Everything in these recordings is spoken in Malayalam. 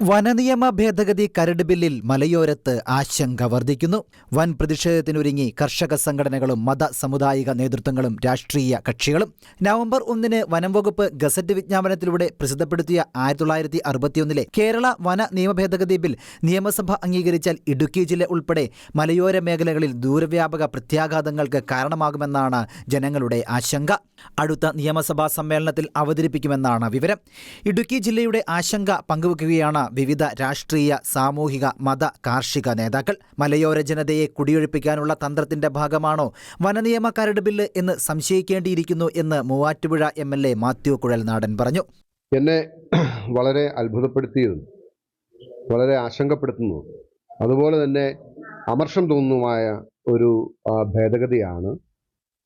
വനനിയമ ഭേദഗതി കരട് ബില്ലിൽ മലയോരത്ത് ആശങ്ക വർദ്ധിക്കുന്നു. വൻ പ്രതിഷേധത്തിനൊരുങ്ങി കർഷക സംഘടനകളും മത സമുദായിക നേതൃത്വങ്ങളും രാഷ്ട്രീയ കക്ഷികളും. നവംബർ ഒന്നിന് വനം വകുപ്പ് ഗസറ്റ് വിജ്ഞാപനത്തിലൂടെ പ്രസിദ്ധപ്പെടുത്തിയ ആയിരത്തി തൊള്ളായിരത്തി അറുപത്തിയൊന്നിലെ കേരള വന നിയമ ഭേദഗതി ബിൽ നിയമസഭ അംഗീകരിച്ചാൽ ഇടുക്കി ജില്ല ഉൾപ്പെടെ മലയോര മേഖലകളിൽ ദൂരവ്യാപക പ്രത്യാഘാതങ്ങൾക്ക് കാരണമാകുമെന്നാണ് ജനങ്ങളുടെ ആശങ്ക. അടുത്ത നിയമസഭാ സമ്മേളനത്തിൽ അവതരിപ്പിക്കുമെന്നാണ് വിവരം. ഇടുക്കി ജില്ലയുടെ ആശങ്ക പങ്കുവെക്കുകയാണ് വിവിധ രാഷ്ട്രീയ സാമൂഹിക മത കാർഷിക നേതാക്കൾ മലയോര ജനതയെ കുടിയൊഴിപ്പിക്കാനുള്ള തന്ത്രത്തിന്റെ ഭാഗമാണോ? വനനിയമ കരട് ബില്ല് എന്ന് സംശയിക്കേണ്ടിയിരിക്കുന്നു എന്ന് Muvattupuzha M L A Mathew Kuzhalnadan പറഞ്ഞു. എന്നെ വളരെ അത്ഭുതപ്പെടുത്തിയതും വളരെ ആശങ്കപ്പെടുത്തുന്നു അതുപോലെ തന്നെ അമർഷം തോന്നുന്നതുമായ ഒരു ഭേദഗതിയാണ്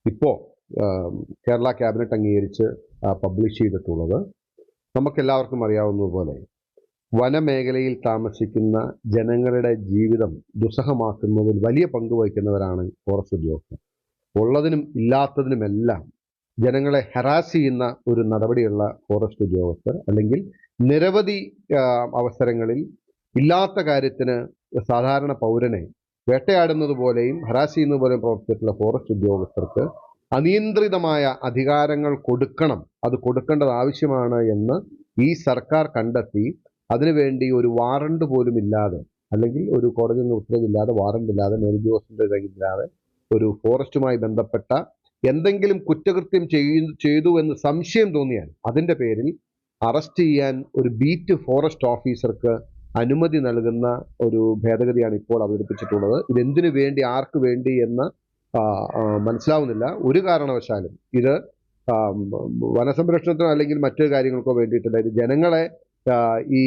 ഇപ്പോൾ കേരള ക്യാബിനറ്റ് അംഗീകരിച്ച് പബ്ലിഷ് ചെയ്തിട്ടുള്ളത്. നമുക്കെല്ലാവർക്കും അറിയാവുന്നതുപോലെ വനമേഖലയിൽ താമസിക്കുന്ന ജനങ്ങളുടെ ജീവിതം ദുസ്സഹമാക്കുന്നതിൽ വലിയ പങ്ക് വഹിക്കുന്നവരാണ് ഫോറസ്റ്റ് ഉദ്യോഗസ്ഥർ. ഉള്ളതിനും ഇല്ലാത്തതിനുമെല്ലാം ജനങ്ങളെ ഹരാസ് ചെയ്യുന്ന ഒരു നടപടിയുള്ള ഫോറസ്റ്റ് ഉദ്യോഗസ്ഥർ അല്ലെങ്കിൽ നിരവധി അവസരങ്ങളിൽ ഇല്ലാത്ത കാര്യത്തിന് സാധാരണ പൗരനെ വേട്ടയാടുന്നത് പോലെയും ഹരാസ് ചെയ്യുന്നത് പോലെയും പ്രവർത്തിച്ചിട്ടുള്ള ഫോറസ്റ്റ് ഉദ്യോഗസ്ഥർക്ക് അനിയന്ത്രിതമായ അധികാരങ്ങൾ കൊടുക്കണം. അത് കൊടുക്കേണ്ടത് ആവശ്യമാണ് എന്ന് ഈ സർക്കാർ കണ്ടെത്തി അതിനുവേണ്ടി ഒരു വാറണ്ട് പോലും ഇല്ലാതെ അല്ലെങ്കിൽ ഒരു കോടതി നിന്ന് ഉത്തരവില്ലാതെ വാറണ്ട് ഇല്ലാതെ മേലുദ്യോഗസ്ഥന്റെ കയ്യിലില്ലാതെ ഒരു ഫോറസ്റ്റുമായി ബന്ധപ്പെട്ട എന്തെങ്കിലും കുറ്റകൃത്യം ചെയ്തു എന്ന് സംശയം തോന്നിയാൽ അതിന്റെ പേരിൽ അറസ്റ്റ് ചെയ്യാൻ ഒരു ബീറ്റ് ഫോറസ്റ്റ് ഓഫീസർക്ക് അനുമതി നൽകുന്ന ഒരു ഭേദഗതിയാണ് ഇപ്പോൾ അവതരിപ്പിച്ചിട്ടുള്ളത്. ഇതെന്തിനു വേണ്ടി ആർക്ക് വേണ്ടി എന്ന് മനസ്സിലാവുന്നില്ല. ഒരു കാരണവശാലും ഇത് വനസംരക്ഷണത്തിനോ അല്ലെങ്കിൽ മറ്റു കാര്യങ്ങൾക്കോ വേണ്ടിയിട്ടല്ല. ഇത് ജനങ്ങളെ ഈ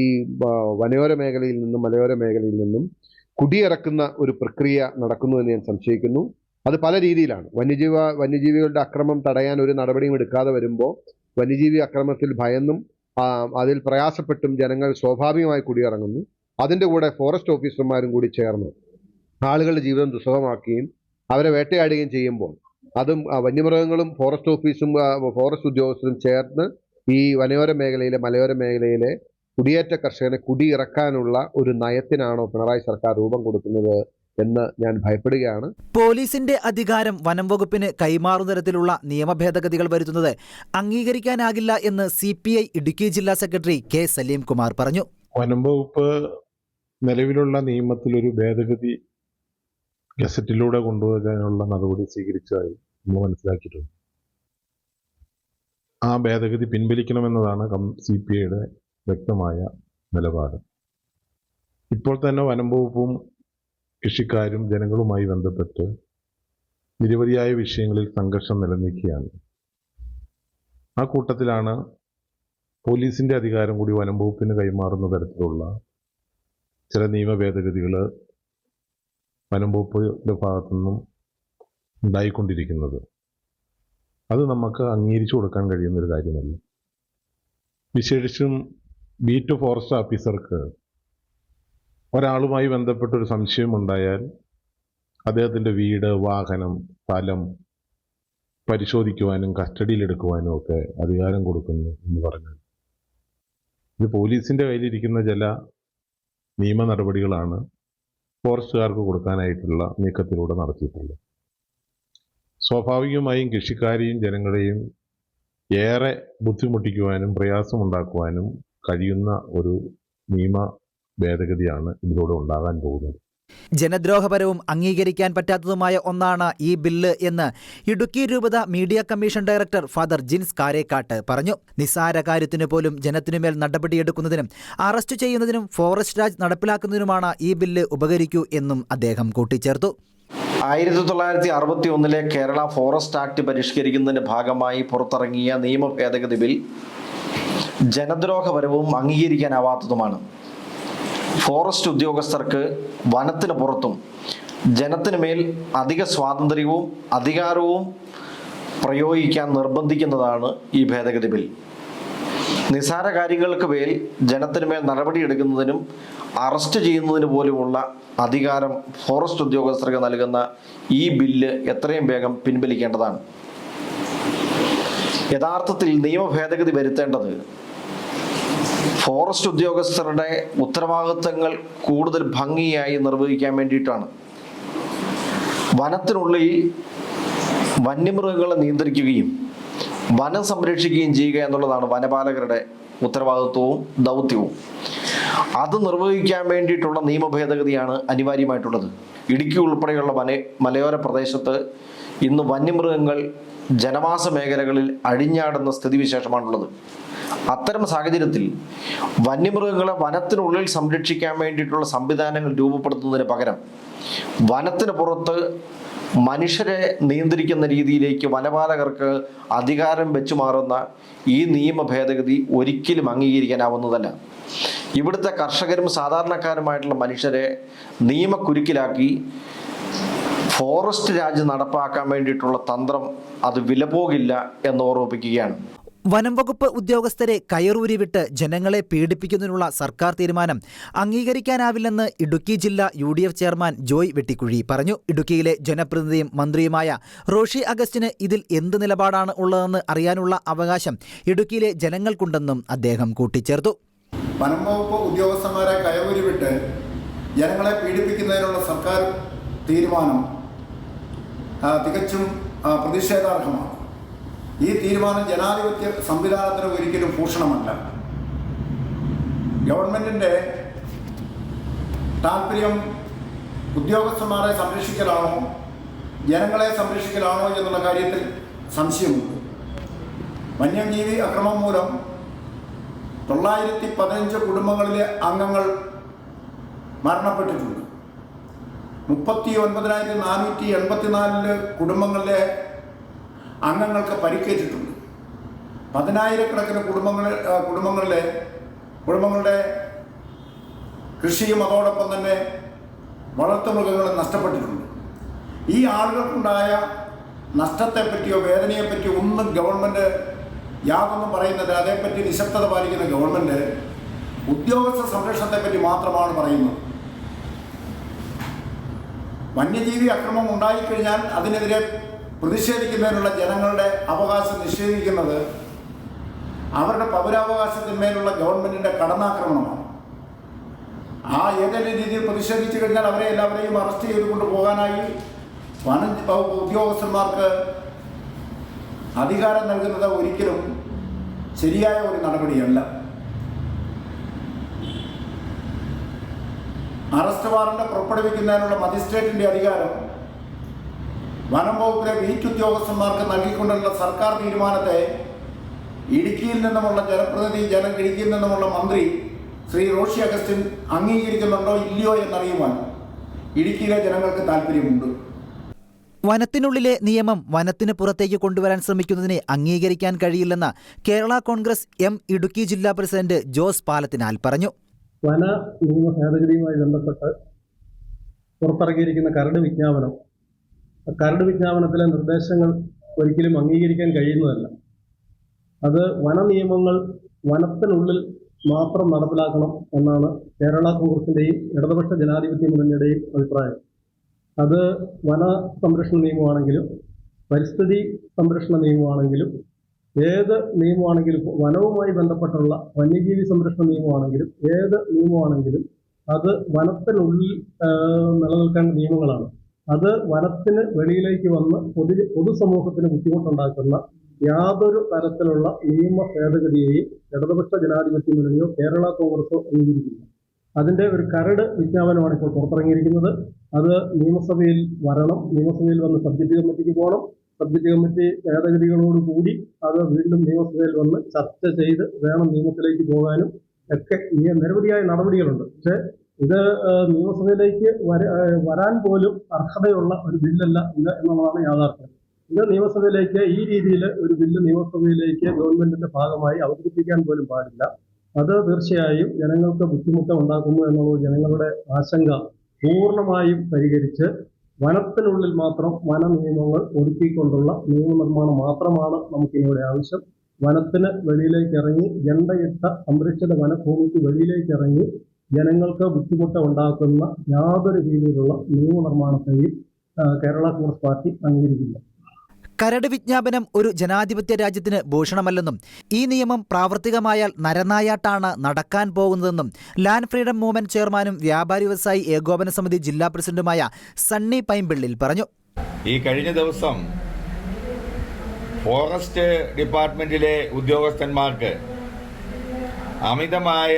വനയോര മേഖലയിൽ നിന്നും മലയോര മേഖലയിൽ നിന്നും കുടിയിറക്കുന്ന ഒരു പ്രക്രിയ നടക്കുന്നു എന്ന് ഞാൻ സംശയിക്കുന്നു. അത് പല രീതിയിലാണ്. വന്യജീവ വന്യജീവികളുടെ അക്രമം തടയാൻ ഒരു നടപടിയും എടുക്കാതെ വരുമ്പോൾ വന്യജീവി അക്രമത്തിൽ ഭയന്നും അതിൽ പ്രയാസപ്പെട്ടും ജനങ്ങൾ സ്വാഭാവികമായി കുടിയിറങ്ങുന്നു. അതിന്റെ കൂടെ ഫോറസ്റ്റ് ഓഫീസർമാരും കൂടി ചേർന്ന് ആളുകളുടെ ജീവിതം ദുസ്സഹമാക്കുകയും അവരെ വേട്ടയാടുകയും ചെയ്യുമ്പോൾ അതും വന്യമൃഗങ്ങളും ഫോറസ്റ്റ് ഓഫീസും ഫോറസ്റ്റ് ഉദ്യോഗസ്ഥരും ചേർന്ന് ഈ വനയോര മേഖലയിലെ മലയോര മേഖലയിലെ കുടിയേറ്റ കർഷകനെ കുടിയിറക്കാനുള്ള ഒരു നയത്തിനാണോ പിണറായി സർക്കാർ രൂപം കൊടുക്കുന്നത് എന്ന് ഞാൻ ഭയപ്പെടുകയാണ്. പോലീസിന്റെ അധികാരം വനം വകുപ്പിന് കൈമാറുന്ന തരത്തിലുള്ള നിയമ ഭേദഗതികൾ വരുത്തുന്നത് അംഗീകരിക്കാനാകില്ല എന്ന് സി പി ഐ ഇടുക്കി ജില്ലാ സെക്രട്ടറി കെ സലീം കുമാർ പറഞ്ഞു. വനം വകുപ്പ് നിലവിലുള്ള നിയമത്തിൽ ഒരു ഭേദഗതി ഗസറ്റിലൂടെ കൊണ്ടുവരാനുള്ള നടപടി സ്വീകരിച്ചതായി നമ്മൾ മനസ്സിലാക്കിയിട്ടുണ്ട്. ആ ഭേദഗതി പിൻവലിക്കണമെന്നതാണ് കം സി പി ഐയുടെ വ്യക്തമായ നിലപാട്. ഇപ്പോൾ തന്നെ വനം വകുപ്പും കൃഷിക്കാരും ജനങ്ങളുമായി ബന്ധപ്പെട്ട് നിരവധിയായ വിഷയങ്ങളിൽ സംഘർഷം നിലനിൽക്കുകയാണ്. ആ കൂട്ടത്തിലാണ് പോലീസിന്റെ അധികാരം കൂടി വനം വകുപ്പിന് കൈമാറുന്ന തരത്തിലുള്ള ചില നിയമ ഭേദഗതികൾ വനം ഭാഗത്തു ഭാഗത്തുനിന്നും ഉണ്ടായിക്കൊണ്ടിരിക്കുന്നത്. അത് നമുക്ക് അംഗീകരിച്ചു കൊടുക്കാൻ കഴിയുന്ന ഒരു കാര്യമല്ല. വിശേഷിച്ചും ബീറ്റ് ഫോറസ്റ്റ് ഓഫീസർക്ക് ഒരാളുമായി ബന്ധപ്പെട്ടൊരു സംശയമുണ്ടായാൽ അദ്ദേഹത്തിന്റെ വീട് വാഹനം സ്ഥലം പരിശോധിക്കുവാനും കസ്റ്റഡിയിലെടുക്കുവാനും ഒക്കെ അധികാരം കൊടുക്കുന്നു എന്ന് പറഞ്ഞാൽ. ഇത് പോലീസിന്റെ കയ്യിലിരിക്കുന്ന ചില നിയമ നടപടികളാണ് ഫോറസ്റ്റുകാർക്ക് കൊടുക്കാനായിട്ടുള്ള നീക്കത്തിലൂടെ നടത്തിയിട്ടുള്ളത്. സ്വാഭാവികമായും കൃഷിക്കാരെയും ജനങ്ങളെയും ഏറെ ബുദ്ധിമുട്ടിക്കുവാനും പ്രയാസമുണ്ടാക്കുവാനും കഴിയുന്ന ഒരു നിയമ ഭേദഗതിയാണ് ഇതിലൂടെ ഉണ്ടാകാൻ പോകുന്നത്. ജനദ്രോഹപരവും അംഗീകരിക്കാൻ പറ്റാത്തതുമായ ഒന്നാണ് ഈ ബില്ല് എന്ന് ഇടുക്കി രൂപത media commission director father Jins Karekkatt പറഞ്ഞു. നിസ്സാര കാര്യത്തിനു പോലും ജനത്തിനുമേൽ നടപടിയെടുക്കുന്നതിനും അറസ്റ്റ് ചെയ്യുന്നതിനും ഫോറസ്റ്റ് രാജ് നടപ്പിലാക്കുന്നതിനുമാണ് ഈ ബില്ല് ഉപകരിക്കൂ എന്നും അദ്ദേഹം കൂട്ടിച്ചേർത്തു. ആയിരത്തി തൊള്ളായിരത്തി അറുപത്തി ഒന്നിലെ കേരള ഫോറസ്റ്റ് ആക്ട് പരിഷ്കരിക്കുന്നതിന്റെ ഭാഗമായി പുറത്തിറങ്ങിയ നിയമ ഭേദഗതി ബിൽ ജനദ്രോഹപരവും അംഗീകരിക്കാനാവാത്തതുമാണ്. ഫോറസ്റ്റ് ഉദ്യോഗസ്ഥർക്ക് വനത്തിന് പുറത്തും ജനത്തിന് മേൽ അധിക സ്വാതന്ത്ര്യവും അധികാരവും പ്രയോഗിക്കാൻ നിർബന്ധിക്കുന്നതാണ് ഈ ഭേദഗതി ബിൽ. നിസാര കാര്യങ്ങൾക്ക് മേൽ ജനത്തിന് മേൽ നടപടിയെടുക്കുന്നതിനും അറസ്റ്റ് ചെയ്യുന്നതിന് പോലുമുള്ള അധികാരം ഫോറസ്റ്റ് ഉദ്യോഗസ്ഥർക്ക് നൽകുന്ന ഈ ബില്ല് എത്രയും വേഗം പിൻവലിക്കേണ്ടതാണ്. യഥാർത്ഥത്തിൽ നിയമ ഭേദഗതി വരുത്തേണ്ടത് ഫോറസ്റ്റ് ഉദ്യോഗസ്ഥരുടെ ഉത്തരവാദിത്തങ്ങൾ കൂടുതൽ ഭംഗിയായി നിർവഹിക്കാൻ വേണ്ടിയിട്ടാണ്. വനത്തിനുള്ളിൽ വന്യമൃഗങ്ങളെ നിയന്ത്രിക്കുകയും വനം സംരക്ഷിക്കുകയും ചെയ്യുക എന്നുള്ളതാണ് വനപാലകരുടെ ഉത്തരവാദിത്വവും ദൗത്യവും. അത് നിർവഹിക്കാൻ വേണ്ടിയിട്ടുള്ള നിയമ ഭേദഗതിയാണ് അനിവാര്യമായിട്ടുള്ളത്. ഇടുക്കി ഉൾപ്പെടെയുള്ള വന മലയോര പ്രദേശത്ത് ഇന്ന് വന്യമൃഗങ്ങൾ ജനവാസ മേഖലകളിൽ അഴിഞ്ഞാടുന്ന സ്ഥിതിവിശേഷമാണുള്ളത്. അത്തരം സാഹചര്യത്തിൽ വന്യമൃഗങ്ങളെ വനത്തിനുള്ളിൽ സംരക്ഷിക്കാൻ വേണ്ടിയിട്ടുള്ള സംവിധാനങ്ങൾ രൂപപ്പെടുത്തുന്നതിന് പകരം വനത്തിന് പുറത്ത് മനുഷ്യരെ നിയന്ത്രിക്കുന്ന രീതിയിലേക്ക് വനപാലകർക്ക് അധികാരം വെച്ചു മാറുന്ന ഈ നിയമ ഭേദഗതി ഒരിക്കലും അംഗീകരിക്കാനാവുന്നതല്ല. ഇവിടുത്തെ കർഷകരും സാധാരണക്കാരുമായിട്ടുള്ള മനുഷ്യരെ നിയമക്കുരുക്കിലാക്കി ഫോറസ്റ്റ് രാജ്യം നടപ്പാക്കാൻ വേണ്ടിയിട്ടുള്ള തന്ത്രം അത് വിലപോകില്ല എന്ന് ഓർമ്മിപ്പിക്കുകയാണ്. വനം വകുപ്പ് ഉദ്യോഗസ്ഥരെ കയറൂരി വിട്ട് ജനങ്ങളെ പീഡിപ്പിക്കുന്നതിനുള്ള സർക്കാർ തീരുമാനം അംഗീകരിക്കാനാവില്ലെന്ന് ഇടുക്കി ജില്ലാ U D F chairman Joy Vettikuzhi പറഞ്ഞു. ഇടുക്കിയിലെ ജനപ്രതിനിധിയും മന്ത്രിയുമായ റോഷി അഗസ്റ്റിന് ഇതിൽ എന്ത് നിലപാടാണ് ഉള്ളതെന്ന് അറിയാനുള്ള അവകാശം ഇടുക്കിയിലെ ജനങ്ങൾക്കുണ്ടെന്നും അദ്ദേഹം കൂട്ടിച്ചേർത്തു. വനം വകുപ്പ് ഉദ്യോഗസ്ഥന്മാരെ കയറൂരിവിട്ട് ജനങ്ങളെ പീഡിപ്പിക്കുന്നതിനുള്ള സർക്കാർ തീരുമാനം തികച്ചും പ്രതിഷേധാർഹമാണ്. ഈ തീരുമാനം ജനാധിപത്യ സംവിധാനത്തിന് ഒരിക്കലും ഭൂഷണമല്ല. ഗവൺമെന്റിന്റെ താല്പര്യം ഉദ്യോഗസ്ഥന്മാരെ സംരക്ഷിക്കലാണോ ജനങ്ങളെ സംരക്ഷിക്കലാണോ എന്നുള്ള കാര്യത്തിൽ സംശയമുണ്ട്. വന്യജീവി അക്രമം മൂലം തൊള്ളായിരത്തി പതിനഞ്ച് കുടുംബങ്ങളിലെ അംഗങ്ങൾ മരണപ്പെട്ടിട്ടുണ്ട്. മുപ്പത്തി ഒൻപതിനായിരത്തി നാനൂറ്റി എൺപത്തിനാലിൽ കുടുംബങ്ങളിലെ അംഗങ്ങൾക്ക് പരിക്കേറ്റിട്ടുണ്ട്. പതിനായിരക്കണക്കിന് കുടുംബങ്ങൾ കുടുംബങ്ങളിലെ കുടുംബങ്ങളുടെ കൃഷിയും അതോടൊപ്പം തന്നെ വളർത്തുമൃഗങ്ങളും നഷ്ടപ്പെട്ടിട്ടുണ്ട്. ഈ ആളുകൾക്കുണ്ടായ നഷ്ടത്തെപ്പറ്റിയോ വേദനയെപ്പറ്റിയോ ഒന്നും ഗവൺമെന്റ് യാതൊന്നും പറയുന്നത് അതേപ്പറ്റി നിശബ്ദത പാലിക്കുന്ന ഗവൺമെന്റ് ഉദ്യോഗസ്ഥ സംരക്ഷണത്തെപ്പറ്റി മാത്രമാണ് പറയുന്നത്. വന്യജീവി അക്രമം ഉണ്ടായിക്കഴിഞ്ഞാൽ അതിനെതിരെ പ്രതിഷേധിക്കുന്നതിനുള്ള ജനങ്ങളുടെ അവകാശം നിഷേധിക്കുന്നത് അവരുടെ പൗരാവകാശത്തിന്മേലുള്ള ഗവൺമെന്റിന്റെ കടന്നാക്രമണമാണ്. ആ ഏതെങ്കിലും രീതിയിൽ പ്രതിഷേധിച്ചു കഴിഞ്ഞാൽ അവരെ എല്ലാവരെയും അറസ്റ്റ് ചെയ്തുകൊണ്ട് പോകാനായി വനം വകുപ്പ് ഉദ്യോഗസ്ഥന്മാർക്ക് അധികാരം നൽകുന്നത് ഒരിക്കലും ശരിയായ ഒരു നടപടിയല്ല. അറസ്റ്റ് വാറണ്ട് പുറപ്പെടുവിക്കുന്നതിനുള്ള മജിസ്ട്രേറ്റിന്റെ അധികാരം വനം വകുപ്പിലെ ബീറ്റ് ഉദ്യോഗസ്ഥന്മാർക്ക് നൽകിക്കൊണ്ടുള്ള സർക്കാർ തീരുമാനത്തെ ഇടുക്കിയിൽ നിന്നുമുള്ള ജനപ്രതിനിധി ജന ഇടുക്കിയിൽ നിന്നുമുള്ള മന്ത്രി ശ്രീ റോഷി അഗസ്റ്റിൻ അംഗീകരിക്കുന്നുണ്ടോ ഇല്ലയോ എന്നറിയുവാൻ ഇടുക്കിയിലെ ജനങ്ങൾക്ക് താല്പര്യമുണ്ട് വനത്തിനുള്ളിലെ നിയമം വനത്തിന് പുറത്തേക്ക് കൊണ്ടുവരാൻ ശ്രമിക്കുന്നതിനെ അംഗീകരിക്കാൻ കഴിയില്ലെന്ന് കേരള കോൺഗ്രസ് എം ഇടുക്കി ജില്ലാ പ്രസിഡന്റ് ജോസ് പാലത്തിനാൽ പറഞ്ഞു. വന നിയമ ഭേദഗതിയുമായി ബന്ധപ്പെട്ട് പുറത്തിറക്കിയിരിക്കുന്ന കരട് വിജ്ഞാപനം കരട് വിജ്ഞാപനത്തിലെ നിർദ്ദേശങ്ങൾ ഒരിക്കലും അംഗീകരിക്കാൻ കഴിയുന്നതല്ല. അത് വന നിയമങ്ങൾ വനത്തിനുള്ളിൽ മാത്രം നടപ്പിലാക്കണം എന്നാണ് കേരള കോൺഗ്രസിന്റെയും ഇടതുപക്ഷ ജനാധിപത്യ മുന്നണിയുടെയും അഭിപ്രായം. അത് വന സംരക്ഷണ നിയമമാണെങ്കിലും പരിസ്ഥിതി സംരക്ഷണ നിയമമാണെങ്കിലും ഏത് നിയമമാണെങ്കിലും വനവുമായി ബന്ധപ്പെട്ടുള്ള വന്യജീവി സംരക്ഷണ നിയമമാണെങ്കിലും ഏത് നിയമമാണെങ്കിലും അത് വനത്തിനുള്ളിൽ നിലനിൽക്കേണ്ട നിയമങ്ങളാണ്. അത് വനത്തിന് വെളിയിലേക്ക് വന്ന് പൊതു പൊതുസമൂഹത്തിന് ബുദ്ധിമുട്ടുണ്ടാക്കുന്ന യാതൊരു തരത്തിലുള്ള നിയമ ഭേദഗതിയെയും ഇടതുപക്ഷ ജനാധിപത്യ മുന്നണിയോ കേരള കോൺഗ്രസോ അംഗീകരിക്കില്ല. അതിന്റെ ഒരു കരട് വിജ്ഞാപനമാണ് ഇപ്പോൾ പുറത്തിറങ്ങിയിരിക്കുന്നത്. അത് നിയമസഭയിൽ വരണം നിയമസഭയിൽ വന്ന് സബ്ജക്റ്റ് കമ്മിറ്റിക്ക് പോകണം. സബ്ജക്റ്റ് കമ്മിറ്റി ഭേദഗതികളോടുകൂടി അത് വീണ്ടും നിയമസഭയിൽ വന്ന് ചർച്ച ചെയ്ത് വേണം നിയമത്തിലേക്ക് പോകാനും ഒക്കെ. നിരവധിയായ നടപടികളുണ്ട്. പക്ഷേ ഇത് നിയമസഭയിലേക്ക് വര വരാൻ പോലും അർഹതയുള്ള ഒരു ബില്ലല്ല ഇത് എന്നുള്ളതാണ് യാഥാർത്ഥ്യം. ഇത് നിയമസഭയിലേക്ക് ഈ രീതിയിൽ ഒരു ബില്ല് നിയമസഭയിലേക്ക് ഗവൺമെന്റിന്റെ ഭാഗമായി അവതരിപ്പിക്കാൻ പോലും പാടില്ല. അത് തീർച്ചയായും ജനങ്ങൾക്ക് ബുദ്ധിമുട്ട് ഉണ്ടാക്കുന്നു എന്നുള്ള ജനങ്ങളുടെ ആശങ്ക പൂർണമായും പരിഹരിച്ച് വനത്തിനുള്ളിൽ മാത്രം വന നിയമങ്ങൾ ഒതുക്കിക്കൊണ്ടുള്ള നിയമനിർമ്മാണം മാത്രമാണ് നമുക്കിവിടെ ആവശ്യം. വനത്തിന് വെളിയിലേക്ക് ഇറങ്ങി ജണ്ടയിട്ട സംരക്ഷിത വനഭൂമിക്ക് വെളിയിലേക്ക് ഇറങ്ങി ജനങ്ങൾക്ക് ബുദ്ധിമുട്ട് ഉണ്ടാക്കുന്ന യാതൊരു രീതിയിലുള്ള നിയമനിർമ്മാണത്തെയും കേരള കോൺഗ്രസ് പാർട്ടി അംഗീകരിക്കില്ല. കരട് വിജ്ഞാപനം ഒരു ജനാധിപത്യ രാജ്യത്തിന് ഭൂഷണമല്ലെന്നും ഈ നിയമം പ്രാവർത്തികമായാൽ നരനായാട്ടാണ് നടക്കാൻ പോകുന്നതെന്നും ലാൻഡ് ഫ്രീഡം മൂവ്മെന്റ് ചെയർമാനും വ്യാപാരി വ്യവസായി ഏകോപന സമിതി ജില്ലാ പ്രസിഡന്റുമായ സണ്ണി പൈമ്പിള്ളിൽ പറഞ്ഞു. ഈ കഴിഞ്ഞ ദിവസം ഫോറസ്റ്റ് ഡിപ്പാർട്ട്മെന്റിലെ ഉദ്യോഗസ്ഥന്മാർക്ക് അമിതമായ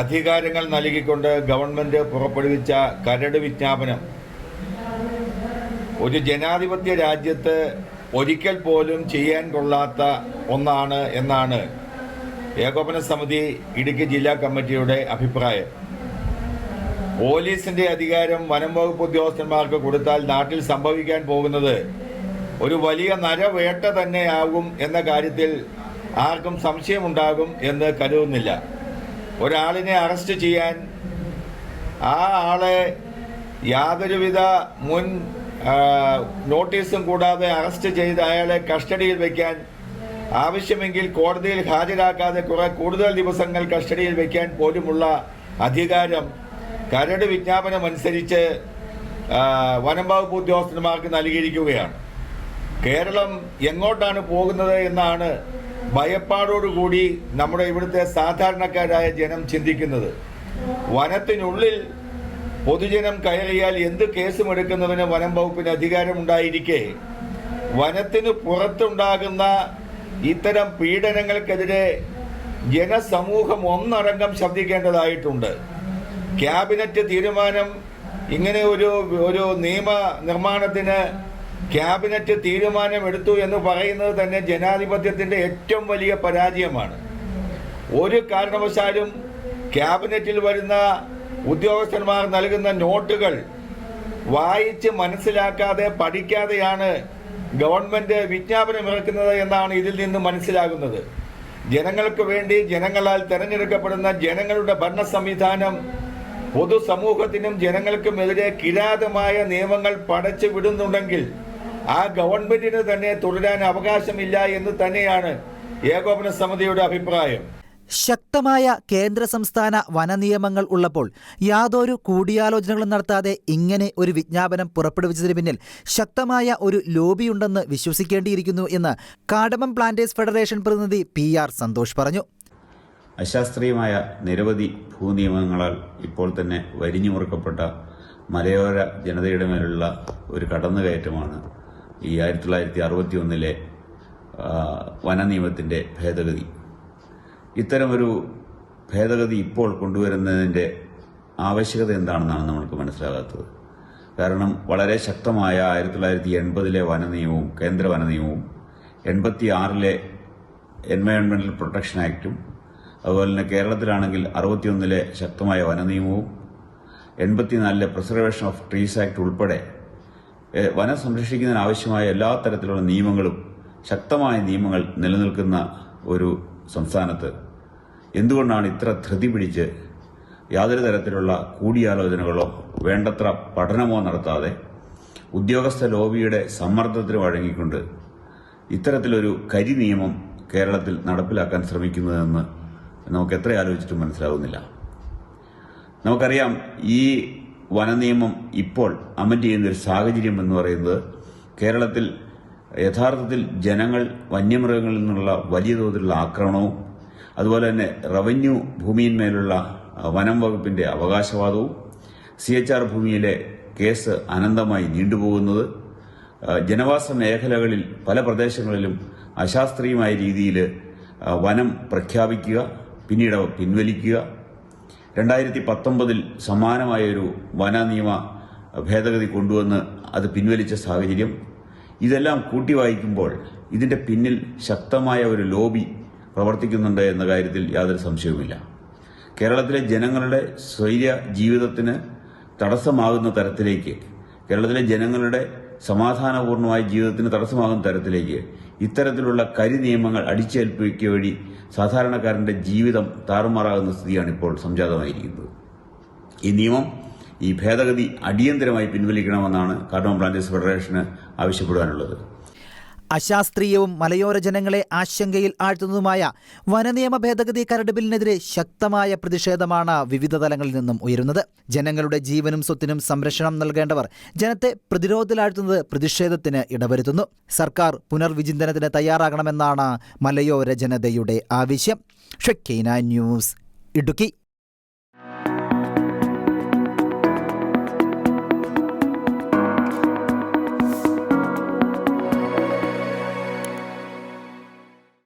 അധികാരങ്ങൾ നൽകിക്കൊണ്ട് ഗവൺമെന്റ് പുറപ്പെടുവിച്ച കരട് വിജ്ഞാപനം. ഒരു ജനാധിപത്യ രാജ്യത്ത് ഒരിക്കൽ പോലും ചെയ്യാൻ കൊള്ളാത്ത ഒന്നാണ് എന്നാണ് ഏകോപന സമിതി ഇടുക്കി ജില്ലാ കമ്മിറ്റിയുടെ അഭിപ്രായം. പോലീസിന്റെ അധികാരം വനം വകുപ്പ് ഉദ്യോഗസ്ഥന്മാർക്ക് കൊടുത്താൽ നാട്ടിൽ സംഭവിക്കാൻ പോകുന്നത് ഒരു വലിയ നരവേട്ട തന്നെയാകും എന്ന കാര്യത്തിൽ ആർക്കും സംശയമുണ്ടാകും എന്ന് കരുതുന്നില്ല. ഒരാളിനെ അറസ്റ്റ് ചെയ്യാൻ ആ ആളെ യാതൊരുവിധ മുൻ നോട്ടീസും കൂടാതെ അറസ്റ്റ് ചെയ്ത് അയാളെ കസ്റ്റഡിയിൽ വയ്ക്കാൻ ആവശ്യമെങ്കിൽ കോടതിയിൽ ഹാജരാക്കാതെ കുറെ കൂടുതൽ ദിവസങ്ങൾ കസ്റ്റഡിയിൽ വയ്ക്കാൻ പോലുമുള്ള അധികാരം കരട് വിജ്ഞാപനം അനുസരിച്ച് വനം വകുപ്പ് ഉദ്യോഗസ്ഥന്മാർക്ക് നൽകിയിരിക്കുകയാണ്. കേരളം എങ്ങോട്ടാണ് പോകുന്നത് എന്നാണ് ഭയപ്പാടോടുകൂടി നമ്മുടെ ഇവിടുത്തെ സാധാരണക്കാരായ ജനം ചിന്തിക്കുന്നത്. വനത്തിനുള്ളിൽ പൊതുജനം കയറിയാൽ എന്ത് കേസും എടുക്കുന്നതിന് വനം വകുപ്പിന് അധികാരമുണ്ടായിരിക്കെ. വനത്തിന് പുറത്തുണ്ടാകുന്ന ഇത്തരം പീഡനങ്ങൾക്കെതിരെ ജനസമൂഹം ഒന്നടങ്കം ശബ്ദിക്കേണ്ടതായിട്ടുണ്ട്. ക്യാബിനറ്റ് തീരുമാനം ഇങ്ങനെ ഒരു ഒരു നിയമ നിർമ്മാണത്തിന് ക്യാബിനറ്റ് തീരുമാനമെടുത്തു എന്ന് പറയുന്നത് തന്നെ ജനാധിപത്യത്തിന്റെ ഏറ്റവും വലിയ പരാജയമാണ്. ഒരു കാരണവശാലും ക്യാബിനറ്റിൽ വരുന്ന ഉദ്യോഗസ്ഥന്മാർ നൽകുന്ന നോട്ടുകൾ വായിച്ച് മനസ്സിലാക്കാതെ പഠിക്കാതെയാണ് ഗവൺമെന്റ് വിജ്ഞാപനം ഇറക്കുന്നത് എന്നാണ് ഇതിൽ നിന്ന് മനസ്സിലാകുന്നത്. ജനങ്ങൾക്ക് വേണ്ടി ജനങ്ങളാൽ തിരഞ്ഞെടുക്കപ്പെടുന്ന ജനങ്ങളുടെ ഭരണ സംവിധാനം പൊതുസമൂഹത്തിനും ജനങ്ങൾക്കുമെതിരെ കിരാതമായ നിയമങ്ങൾ പടച്ചു വിടുന്നുണ്ടെങ്കിൽ ആ ഗവൺമെന്റിന് തന്നെ തുടരാൻ അവകാശമില്ല എന്ന് തന്നെയാണ് ഏകോപന സമിതിയുടെ അഭിപ്രായം. ശക്തമായ കേന്ദ്ര സംസ്ഥാന വനനിയമങ്ങൾ ഉള്ളപ്പോൾ യാതൊരു കൂടിയാലോചനകളും നടത്താതെ ഇങ്ങനെ ഒരു വിജ്ഞാപനം പുറപ്പെടുവിച്ചതിന് പിന്നിൽ ശക്തമായ ഒരു ലോബിയുണ്ടെന്ന് വിശ്വസിക്കേണ്ടിയിരിക്കുന്നു എന്ന് കാടമം പ്ലാന്റേഴ്സ് ഫെഡറേഷൻ പ്രതിനിധി പി ആർ സന്തോഷ് പറഞ്ഞു. അശാസ്ത്രീയമായ നിരവധി ഭൂനിയമങ്ങളാൽ ഇപ്പോൾ തന്നെ വരിഞ്ഞു മുറുക്കപ്പെട്ട മലയോര ജനതയുടെ മേലുള്ള ഒരു കടന്നുകയറ്റമാണ് ഈ ആയിരത്തി തൊള്ളായിരത്തി അറുപത്തി ഒന്നിലെ വനനിയമത്തിന്റെ ഭേദഗതി. ഇത്തരമൊരു ഭേദഗതി ഇപ്പോൾ കൊണ്ടുവരുന്നതിന്റെ ആവശ്യകത എന്താണെന്നാണ് നമ്മൾക്ക് മനസ്സിലാകാത്തത്. കാരണം വളരെ ശക്തമായ ആയിരത്തി തൊള്ളായിരത്തി എൺപതിലെ വനനിയമവും കേന്ദ്ര വനനിയമവും എൺപത്തി ആറിലെ എൻവയോൺമെന്റൽ പ്രൊട്ടക്ഷൻ ആക്റ്റും അതുപോലെ തന്നെ കേരളത്തിലാണെങ്കിൽ അറുപത്തിയൊന്നിലെ ശക്തമായ വനനിയമവും എൺപത്തിനാലിലെ പ്രിസർവേഷൻ ഓഫ് ട്രീസ് ആക്ട് ഉൾപ്പെടെ വനം സംരക്ഷിക്കുന്നതിന് ആവശ്യമായ എല്ലാ തരത്തിലുള്ള നിയമങ്ങളും ശക്തമായ നിയമങ്ങൾ നിലനിൽക്കുന്ന ഒരു സംസ്ഥാനത്ത്. എന്തുകൊണ്ടാണ് ഇത്ര ധൃതി പിടിച്ച് യാതൊരു തരത്തിലുള്ള കൂടിയാലോചനകളോ വേണ്ടത്ര പഠനമോ നടത്താതെ ഉദ്യോഗസ്ഥ ലോബിയുടെ സമ്മർദ്ദത്തിന് വഴങ്ങിക്കൊണ്ട് ഇത്തരത്തിലൊരു കരി നിയമം കേരളത്തിൽ നടപ്പിലാക്കാൻ ശ്രമിക്കുന്നതെന്ന് നമുക്ക് എത്ര ആലോചിച്ചിട്ടും മനസ്സിലാവുന്നില്ല. നമുക്കറിയാം ഈ വനനിയമം ഇപ്പോൾ അമെൻഡ് ചെയ്യുന്ന ഒരു സാഹചര്യം എന്ന് പറയുന്നത് കേരളത്തിൽ യഥാർത്ഥത്തിൽ ജനങ്ങൾ വന്യമൃഗങ്ങളിൽ നിന്നുള്ള വലിയ തോതിലുള്ള ആക്രമണവും അതുപോലെ തന്നെ റവന്യൂ ഭൂമിയിന്മേലുള്ള വനം വകുപ്പിന്റെ അവകാശവാദവും സി എച്ച് ആർ ഭൂമിയിലെ കേസ് അനന്തമായി നീണ്ടുപോകുന്നത് ജനവാസ മേഖലകളിൽ പല പ്രദേശങ്ങളിലും അശാസ്ത്രീയമായ രീതിയിൽ വനം പ്രഖ്യാപിക്കുക പിന്നീട് പിൻവലിക്കുക രണ്ടായിരത്തി പത്തൊമ്പതിൽ സമാനമായൊരു വന നിയമ ഭേദഗതി കൊണ്ടുവന്ന് അത് പിൻവലിച്ച സാഹചര്യം. ഇതെല്ലാം കൂട്ടി വായിക്കുമ്പോൾ ഇതിന്റെ പിന്നിൽ ശക്തമായ ഒരു ലോബി പ്രവർത്തിക്കുന്നുണ്ട് എന്ന കാര്യത്തിൽ യാതൊരു സംശയവുമില്ല. കേരളത്തിലെ ജനങ്ങളുടെ സ്വൈര്യ ജീവിതത്തിന് തടസ്സമാകുന്ന തരത്തിലേക്ക് കേരളത്തിലെ ജനങ്ങളുടെ സമാധാനപൂർണമായ ജീവിതത്തിന് തടസ്സമാകുന്ന തരത്തിലേക്ക് ഇത്തരത്തിലുള്ള കരി നിയമങ്ങൾ അടിച്ചേൽപ്പിക്കുക വഴി സാധാരണക്കാരന്റെ ജീവിതം താറുമാറാകുന്ന സ്ഥിതിയാണ് ഇപ്പോൾ സംജാതമായിരിക്കുന്നത്. ഈ നിയമം ഈ ഭേദഗതി അടിയന്തരമായി പിൻവലിക്കണമെന്നാണ് കാർട്ടോൺ ബ്രാഞ്ചസ് ഫെഡറേഷന് ആവശ്യപ്പെടാനുള്ളത് അശാസ്ത്രീയവും മലയോര ജനങ്ങളെ ആശങ്കയിൽ ആഴ്ത്തുന്നതുമായ വനനിയമ ഭേദഗതി കരട് ബില്ലിനെതിരെ ശക്തമായ പ്രതിഷേധമാണ് വിവിധ തലങ്ങളിൽ നിന്നും ഉയരുന്നത്. ജനങ്ങളുടെ ജീവനും സ്വത്തിനും സംരക്ഷണം നൽകേണ്ടവർ ജനത്തെ പ്രതിരോധത്തിലാഴ്ത്തുന്നത് പ്രതിഷേധത്തിന് ഇടവരുത്തുന്നു. സർക്കാർ പുനർവിചിന്തനത്തിന് തയ്യാറാകണമെന്നാണ് മലയോര ജനതയുടെ ആവശ്യം. ഷക്കീന ന്യൂസ് ഇടുക്കി.